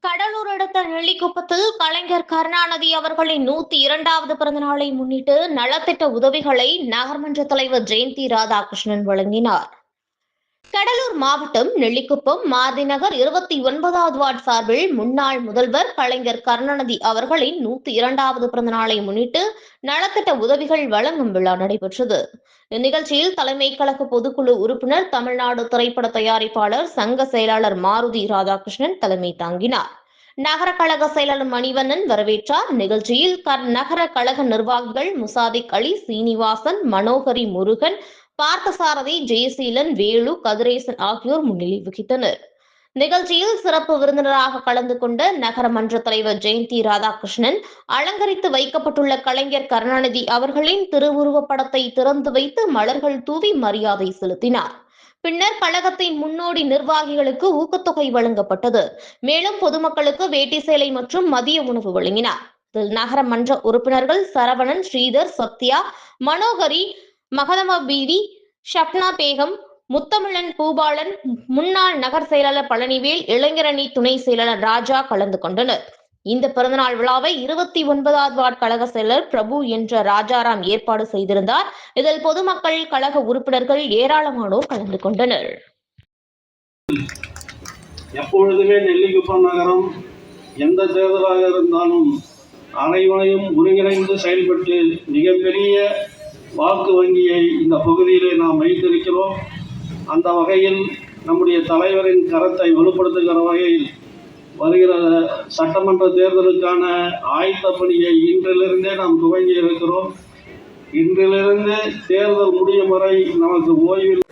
கடலூர் அடுத்த நெல்லிக்குப்பத்தில் கலைஞர் கருணாநிதி அவர்களின் நூத்தி இரண்டாவது பிறந்த நாளை முன்னிட்டு நலத்திட்ட உதவிகளை நகர்மன்ற தலைவர் ஜெயந்தி ராதாகிருஷ்ணன் வழங்கினார். கடலூர் மாவட்டம் நெல்லிக்குப்பம் மாதிநகர் இருபத்தி ஒன்பதாவது வார்டு சார்பில் முன்னாள் முதல்வர் கலைஞர் கருணாநிதி அவர்களின் நூத்தி இரண்டாவது பிறந்த நாளை முன்னிட்டு நலத்திட்ட உதவிகள் வழங்கும் விழா நடைபெற்றது. இந்நிகழ்ச்சியில் தலைமை கழக பொதுக்குழு உறுப்பினர் தமிழ்நாடு திரைப்பட தயாரிப்பாளர் சங்க செயலாளர் மாருதி ராதாகிருஷ்ணன் தலைமை தாங்கினார். நகர கழக செயலாளர் மணிவண்ணன் வரவேற்றார். நிகழ்ச்சியில் கர் நகர கழக நிர்வாகிகள் முசாதிக் அலி சீனிவாசன் மனோகரி முருகன் பார்த்தசாரதி ஜெயசீலன் வேலு கதிரேசன் ஆகியோர் முன்னிலை வகித்தனர். நிகழ்ச்சியில் சிறப்பு விருந்தினராக கலந்து கொண்ட நகரமன்ற தலைவர் ஜெயந்தி ராதாகிருஷ்ணன் அலங்கரித்து வைக்கப்பட்டுள்ள கலைஞர் கருணாநிதி அவர்களின் திருவுருவப் படத்தை திறந்து வைத்து மலர்கள் தூவி மரியாதை செலுத்தினார். பின்னர் கழகத்தின் முன்னோடி நிர்வாகிகளுக்கு ஊக்கத்தொகை வழங்கப்பட்டது. மேலும் பொதுமக்களுக்கு வேட்டி சேலை மற்றும் மதிய உணவு வழங்கினார். இதில் நகரமன்ற உறுப்பினர்கள் சரவணன் ஸ்ரீதர் சத்யா மனோகரி மகதம பீதி ஷப்னா பேகம் முத்தமிழன் பூபாலன் முன்னாள் நகர் செயலாளர் பழனிவேல் இளைஞரணி துணை செயலாளர் ராஜா கலந்து கொண்டனர். இந்த பிறந்தநாள் விழாவை இருபத்தி ஒன்பதாவது வார்டு கழக செயலர் பிரபு என்ற ராஜாராம் ஏற்பாடு செய்திருந்தார். இதில் பொதுமக்கள் கழக உறுப்பினர்கள் ஏராளமானோர் கலந்து கொண்டனர். எப்பொழுதுமே நெல்லிக்குப்பம் நகரம் எந்த தேர்தலாக இருந்தாலும் அனைவரையும் ஒருங்கிணைந்து செயல்பட்டு மிகப்பெரிய வாக்கு வங்கியை இந்த பகுதியிலே நாம் வைத்திருக்கிறோம். அந்த வகையில் நம்முடைய தலைவரின் கரத்தை வலுப்படுத்துகிற வகையில் வருகிற சட்டமன்ற தேர்தலுக்கான ஆயத்த பணியை இன்றிலிருந்தே நாம் துவங்கி இருக்கிறோம் இன்றிலிருந்து தேர்தல் முடியும் வரை நமக்கு ஓய்வில்